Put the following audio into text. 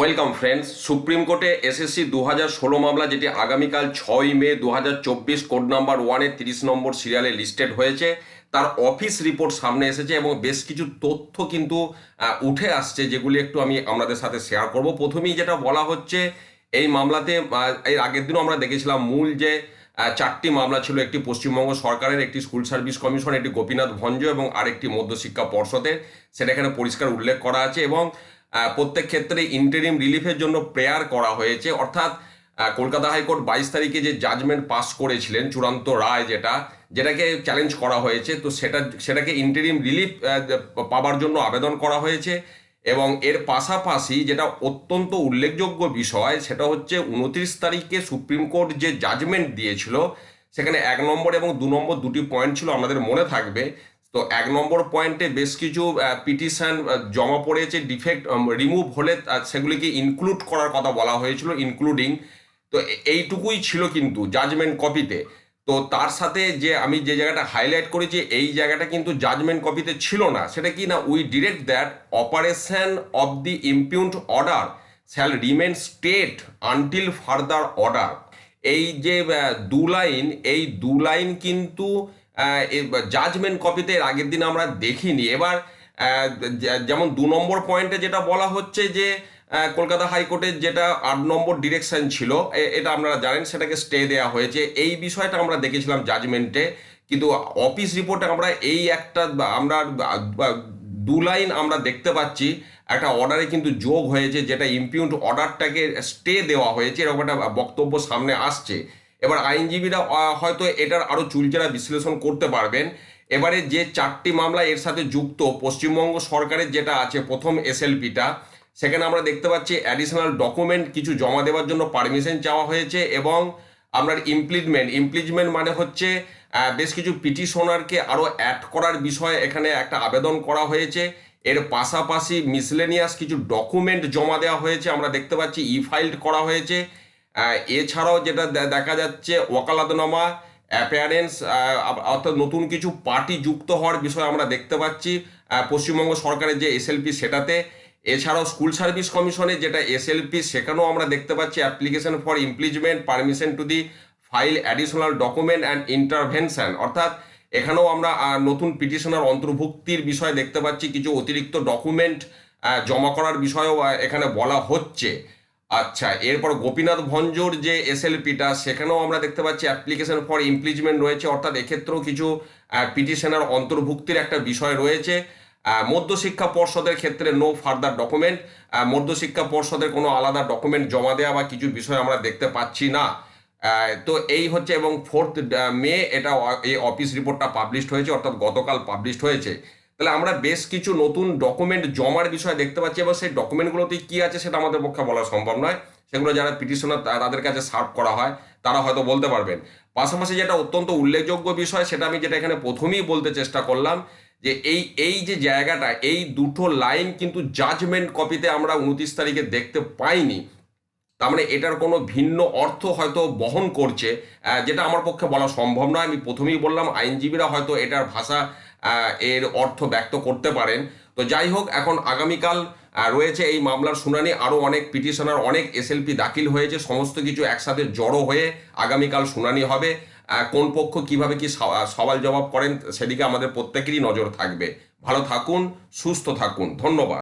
Welcome friends supreme কোর্টে SSC দু হাজার ষোলো মামলা, যেটি আগামীকাল ছয় মে দু হাজার চব্বিশ কোড নাম্বার ওয়ানে তিরিশ নম্বর সিরিয়ালে লিস্টেড হয়েছে। তার অফিস রিপোর্ট সামনে এসেছে এবং বেশ কিছু তথ্য কিন্তু উঠে আসছে, যেগুলি একটু আমি আপনাদের সাথে শেয়ার করব। প্রথমেই যেটা বলা হচ্ছে, এই মামলাতে এর আগের দিনও আমরা দেখেছিলাম মূল যে চারটি মামলা ছিল, একটি পশ্চিমবঙ্গ সরকারের, একটি স্কুল সার্ভিস কমিশন একটি গোপীনাথ ভঞ্জ এবং আরেকটি মধ্যশিক্ষা পর্ষদের। সেটা এখানে পরিষ্কার উল্লেখ করা আছে এবং প্রত্যেক ক্ষেত্রে ইন্টারিম রিলিফের জন্য প্রেয়ার করা হয়েছে। অর্থাৎ কলকাতা হাইকোর্ট বাইশ তারিখে যে জাজমেন্ট পাস করেছিলেন, চূড়ান্ত রায় যেটা, যেটাকে চ্যালেঞ্জ করা হয়েছে, তো সেটা, সেটাকে ইন্টারিম রিলিফ পাবার জন্য আবেদন করা হয়েছে। এবং এর পাশাপাশি যেটা অত্যন্ত উল্লেখযোগ্য বিষয়, সেটা হচ্ছে উনত্রিশ তারিখে সুপ্রিম কোর্ট যে জাজমেন্ট দিয়েছিল, সেখানে এক নম্বর এবং দু নম্বর দুটি পয়েন্ট ছিল আমাদের মনে থাকবে। তো এক নম্বর পয়েন্টে বেশ কিছু পিটিশন জমা পড়েছে ডিফেক্ট রিমুভ হলে সেগুলিকে ইনক্লুড করার কথা বলা হয়েছিল ইনক্লুডিং তো এইটুকুই ছিল কিন্তু জাজমেন্ট কপিতে তো। তার সাথে যে আমি যে জায়গাটা হাইলাইট করেছি, এই জায়গাটা কিন্তু জাজমেন্ট কপিতে ছিল না। সেটা কি না we direct that operation of the impugned order shall remain stayed until further order এই যে দু লাইন এই দু লাইন কিন্তু জাজমেন্ট কপিতে এর আগের দিন আমরা দেখিনি। এবার যেমন দু নম্বর পয়েন্টে যেটা বলা হচ্ছে যে কলকাতা হাইকোর্টের যেটা আট নম্বর ডিরেকশন ছিল এটা আপনারা জানেন, সেটাকে স্টে দেওয়া হয়েছে। এই বিষয়টা আমরা দেখেছিলাম জাজমেন্টে কিন্তু অফিস রিপোর্টে আমরা এই একটা আমরা দু লাইন আমরা দেখতে পাচ্ছি, একটা অর্ডারে কিন্তু যোগ হয়েছে, যেটা ইমপিউন্ড অর্ডারটাকে স্টে দেওয়া হয়েছে। এরকম একটা বক্তব্য সামনে আসছে। এবার আইনজীবীরা হয়তো এটার আরও চুলচেরা বিশ্লেষণ করতে পারবেন। এবারে যে চারটি মামলা এর সাথে যুক্ত, পশ্চিমবঙ্গ সরকারের যেটা আছে প্রথম এসএলপিটা, সেখানে আমরা দেখতে পাচ্ছি অ্যাডিশনাল ডকুমেন্ট কিছু জমা দেওয়ার জন্য পারমিশন চাওয়া হয়েছে এবং আপনার ইমপ্লিজমেন্ট ইমপ্লিজমেন্ট মানে হচ্ছে বেশ কিছু পিটিশনারকে আরও অ্যাড করার বিষয়ে এখানে একটা আবেদন করা হয়েছে। এর পাশাপাশি মিসলেনিয়াস কিছু ডকুমেন্ট জমা দেওয়া হয়েছে, আমরা দেখতে পাচ্ছি ই ফাইল্ড করা হয়েছে। এছাড়াও যেটা দেখা যাচ্ছে ওকালাতনামা অ্যাপিয়ারেন্স অর্থাৎ নতুন কিছু পার্টি যুক্ত হওয়ার বিষয় আমরা দেখতে পাচ্ছি পশ্চিমবঙ্গ সরকারের যে এসএলপি সেটাতে। এছাড়াও স্কুল সার্ভিস কমিশনে যেটা এসএলপি সেখানেও আমরা দেখতে পাচ্ছি application for impleadment permission to the file additional document and intervention অর্থাৎ এখানেও আমরা নতুন পিটিশনার অন্তর্ভুক্তির বিষয় দেখতে পাচ্ছি, কিছু অতিরিক্ত ডকুমেন্ট জমা করার বিষয়েও এখানে বলা হচ্ছে। আচ্ছা এরপর গোপীনাথ ভঞ্জর যে এসএলপিটা সেখানেও আমরা দেখতে পাচ্ছি অ্যাপ্লিকেশন ফর ইমপ্লিজমেন্ট রয়েছে। অর্থাৎ এক্ষেত্রেও কিছু পিটিশনার অন্তর্ভুক্তির একটা বিষয় রয়েছে। মধ্যশিক্ষা পর্ষদের ক্ষেত্রে নো ফার্দার ডকুমেন্ট মধ্যশিক্ষা পর্ষদের কোনো আলাদা ডকুমেন্ট জমা দেওয়া বা কিছু বিষয় আমরা দেখতে পাচ্ছি না। তো এই হচ্ছে এবং ফোর্থ মে এটা, এই অফিস রিপোর্টটা পাবলিশড হয়েছে, অর্থাৎ গতকাল পাবলিশড হয়েছে। তাহলে আমরা বেশ কিছু নতুন ডকুমেন্ট জমার বিষয় দেখতে পাচ্ছি, এবং সেই ডকুমেন্টগুলোতে কি আছে সেটা আমাদের পক্ষে বলা সম্ভব নয়। সেগুলো যারা পিটিশনার তাদের কাছে সার্ভ করা হয়, তারা হয়তো বলতে পারবেন। পাশাপাশি যেটা অত্যন্ত উল্লেখযোগ্য বিষয়, সেটা আমি যেটা এখানে প্রথমেই বলতে চেষ্টা করলাম, যে এই এই যে জায়গাটা, এই দুটো লাইন কিন্তু জাজমেন্ট কপিতে আমরা উনত্রিশ তারিখে দেখতে পাইনি। তার মানে এটার কোনো ভিন্ন অর্থ হয়তো বহন করছে যেটা আমার পক্ষে বলা সম্ভব নয়। আমি প্রথমেই বললাম, আইনজীবীরা হয়তো এটার ভাষা এর অর্থ ব্যক্ত করতে পারেন। তো যাই হোক, এখন আগামীকাল রয়েছে এই মামলার শুনানি। আরও অনেক পিটিশনার, অনেক এসএলপি দাখিল হয়েছে। সমস্ত কিছু একসাথে জড়ো হয়ে আগামীকাল শুনানি হবে। কোন পক্ষ কীভাবে কি সওয়া- সওয়াল জবাব করেন, সেদিকে আমাদের প্রত্যেকেরই নজর থাকবে। ভালো থাকুন, সুস্থ থাকুন। ধন্যবাদ।